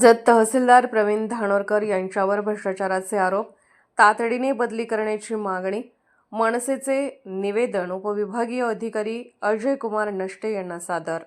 जत तहसीलदार प्रवीण धानोरकर यांच्यावर भ्रष्टाचाराचे आरोप तातडीने बदली करण्याची मागणी मनसेचे निवेदन उपविभागीय अधिकारी अजय कुमार नष्टे यांना सादर.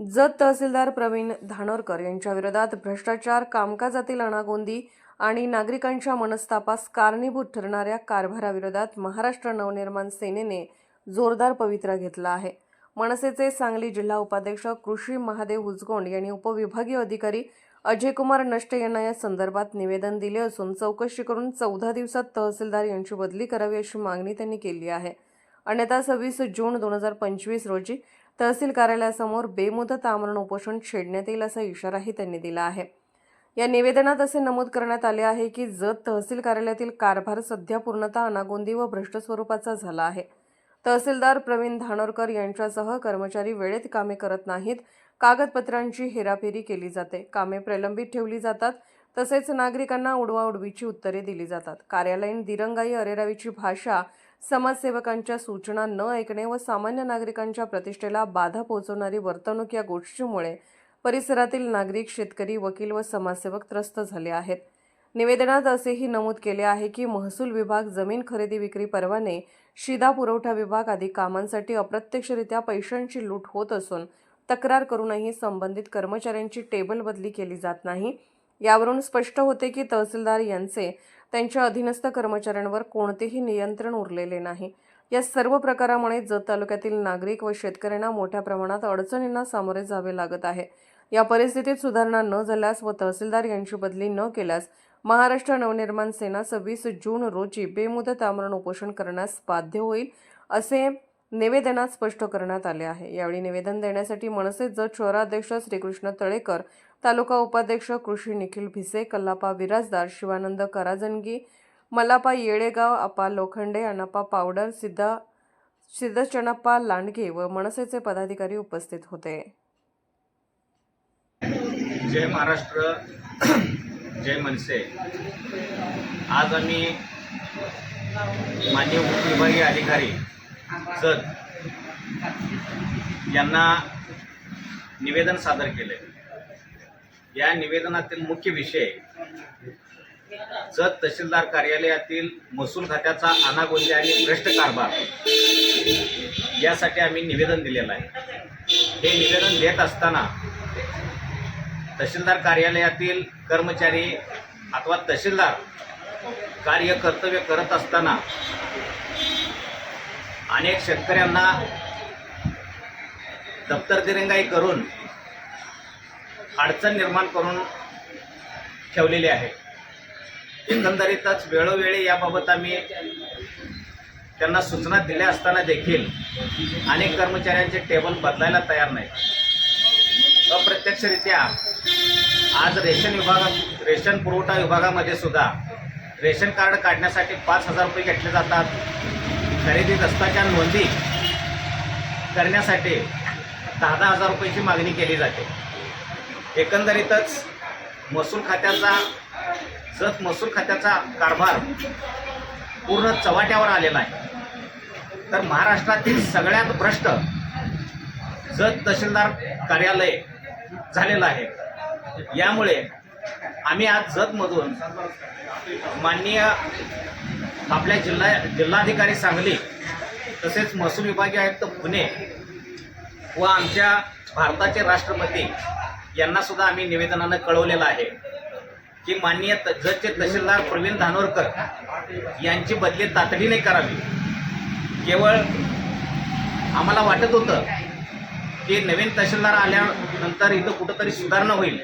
जत तहसीलदार प्रवीण धानोरकर यांच्याविरोधात भ्रष्टाचार कामकाजातील अनागोंदी आणि नागरिकांच्या मनस्तापास कारणीभूत ठरणाऱ्या कारभाराविरोधात महाराष्ट्र नवनिर्माण सेनेने जोरदार पवित्रा घेतला आहे. मनसेचे सांगली जिल्हा उपाध्यक्ष कृषी महादेव हुजगोंड यांनी उपविभागीय अधिकारी अजय कुमार नष्टे यांना या संदर्भात निवेदन दिले असून चौकशी करून चौदा दिवसात तहसीलदार यांची बदली करावी अशी मागणी त्यांनी केली आहे. अन्यथा सव्वीस जून दोन हजार पंचवीस रोजी तहसील कार्यालयासमोर बेमुदत आमरण उपोषण छेडण्यात येईल असा इशाराही त्यांनी दिला आहे. या निवेदनात असे नमूद करण्यात आले आहे की जत तहसील कार्यालयातील कारभार सध्या पूर्णतः अनागोंदी व भ्रष्ट स्वरूपाचा झाला आहे. तहसीलदार प्रवीण धानोरकर यांच्यासह कर्मचारी वेळेत कामे करत नाहीत. कागदपत्रांची हेराफेरी केली जाते. कामे प्रलंबित ठेवली जातात. तसेच नागरिकांना उडवाउडवीची उत्तरे दिली जातात. कार्यालयीन दिरंगाई अरेरावीची भाषा समाजसेवकांच्या सूचना न ऐकणे व सामान्य नागरिकांच्या प्रतिष्ठेला बाधा पोहोचवणारी वर्तणूक या गोष्टीमुळे परिसरातील नागरिक शेतकरी वकील व समाजसेवक त्रस्त झाले आहेत. निवेदनात असेही नमूद केले आहे की महसूल विभाग जमीन खरेदी विक्री परवाने शिदा पुरवठा विभाग आदी कामांसाठी अप्रत्यक्षरित्या पैशांची लूट होत असून तक्रार करूनही संबंधित कर्मचाऱ्यांची टेबल बदली केली जात नाही. यावरून स्पष्ट होते की तहसीलदार यांचे त्यांच्या अधीनस्थ कर्मचाऱ्यांवर कोणतेही नियंत्रण उरलेले नाही. या सर्व प्रकारामुळे जत तालुक्यातील नागरिक व शेतकऱ्यांना मोठ्या प्रमाणात अडचणींना सामोरे जावे लागत आहे. या परिस्थितीत सुधारणा न झाल्यास व तहसीलदार यांची बदली न केल्यास महाराष्ट्र नवनिर्माण सेना सव्वीस जून रोजी बेमुदत आमरण उपोषण करण्यास बाध्य होईल असे निवेदनात स्पष्ट करण्यात आले आहे. यावेळी निवेदन देण्यासाठी मनसे जत शहराध्यक्ष श्रीकृष्ण तळेकर तालुका उपाध्यक्ष कृषी निखिल भिसे कल्लापा विराजदार शिवानंद कराजनगी मलापा येळेगाव अपा लोखंडे अनापा पावडर सिद्धा सिद्धचणप्पा लांडगे व मनसेचे पदाधिकारी उपस्थित होते. जय महाराष्ट्र. जय मनसे. आज आम्ही मान्य उपविभागीय अधिकारी सर यांना निवेदन सादर केले या निवेदनातील मुख्य विषय जत तहसीलदार कार्यालयातील महसूल खात्याचा अनागोंदी आणि भ्रष्ट कारभार. यासाठी आम्ही निवेदन दिलेलं आहे. हे निवेदन देत असताना तहसीलदार कार्यालयातील कर्मचारी अथवा तहसीलदार कार्य कर्तव्य करत असताना अनेक शेतकऱ्यांना दप्तर दिरंगाई करून अडचण निर्माण करून ठेवलेली आहे. एकंदरीतच वेळोवेळी याबाबत आम्ही त्यांना सूचना दिल्या असताना देखील अनेक कर्मचाऱ्यांचे टेबल बदलायला तयार नाही अप्रत्यक्षरित्या आज रेशन विभागात रेशन पुरवठा विभागामध्ये सुद्धा रेशन कार्ड काढण्यासाठी पाच हजार रुपये घेतले जातात. खरेदी दस्ताच्या नोंदी करण्यासाठी दहा दहा हजार रुपयाची मागणी केली जाते. एकंदरीतच महसूल खात्याचा जत महसूल खात्याचा कारभार पूर्ण चव्हाट्यावर आलेला आहे. तर महाराष्ट्रातील सगळ्यात भ्रष्ट जत तहसीलदार कार्यालय झालेलं आहे. यामुळे आम्ही आज जतमधून माननीय आपल्या जिल्हा जिल्हाधिकारी सांगली तसेच महसूल विभागीय आयुक्त पुणे व आमच्या भारताचे राष्ट्रपती यांना सुद्धा आम्ही निवेदनानं कळवलेलं आहे की माननीय त- जतचे तहसीलदार प्रवीण धानोरकर यांची बदली तातडीने करावी. केवळ आम्हाला वाटत होतं की नवीन तहसीलदार आल्यानंतर इथं कुठंतरी सुधारणा होईल.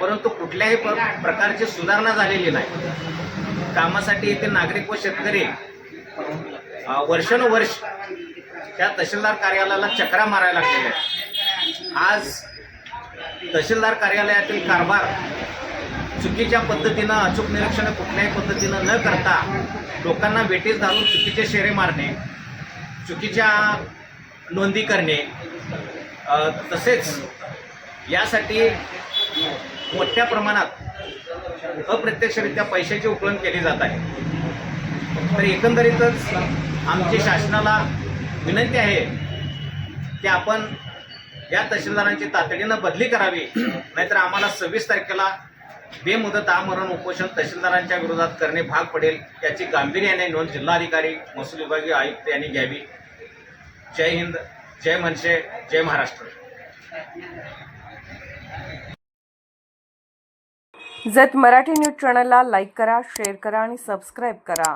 परंतु कुठल्याही प्रकारची सुधारणा झालेली नाही. कामासाठी येथे नागरिक व शेतकरी वर्षानुवर्ष त्या तहसीलदार कार्यालयाला चक्रा मारायला लागलेल्या आहेत. आज तहसीलदार कार्यालयातील कारभार चुकीच्या पद्धतीनं अचूक निरीक्षण कुठल्याही पद्धतीनं न करता लोकांना वेटीस घालून चुकीचे शेरे मारणे चुकीच्या नोंदी करणे. तसेच यासाठी मोठ्या प्रमाणात अप्रत्यक्षरित्या पैशाची उकळण केली जात आहे. तर एकंदरीतच आमची शासनाला विनंती आहे की आपण या तहसीलदारांची तातडीनं बदली करावी. नाहीतर आम्हाला सव्वीस तारखेला बेमुदत आमरण उपोषण तहसीलदारांच्या विरोधात करणे भाग पडेल याची गांभीर्याने नोंद जिल्हाधिकारी महसूल विभागीय आयुक्त यांनी घ्यावी. जय हिंद जय मनसे जय महाराष्ट्र. जत मराठी न्यूज चॅनलला लाईक करा शेअर करा आणि सबस्क्राईब करा.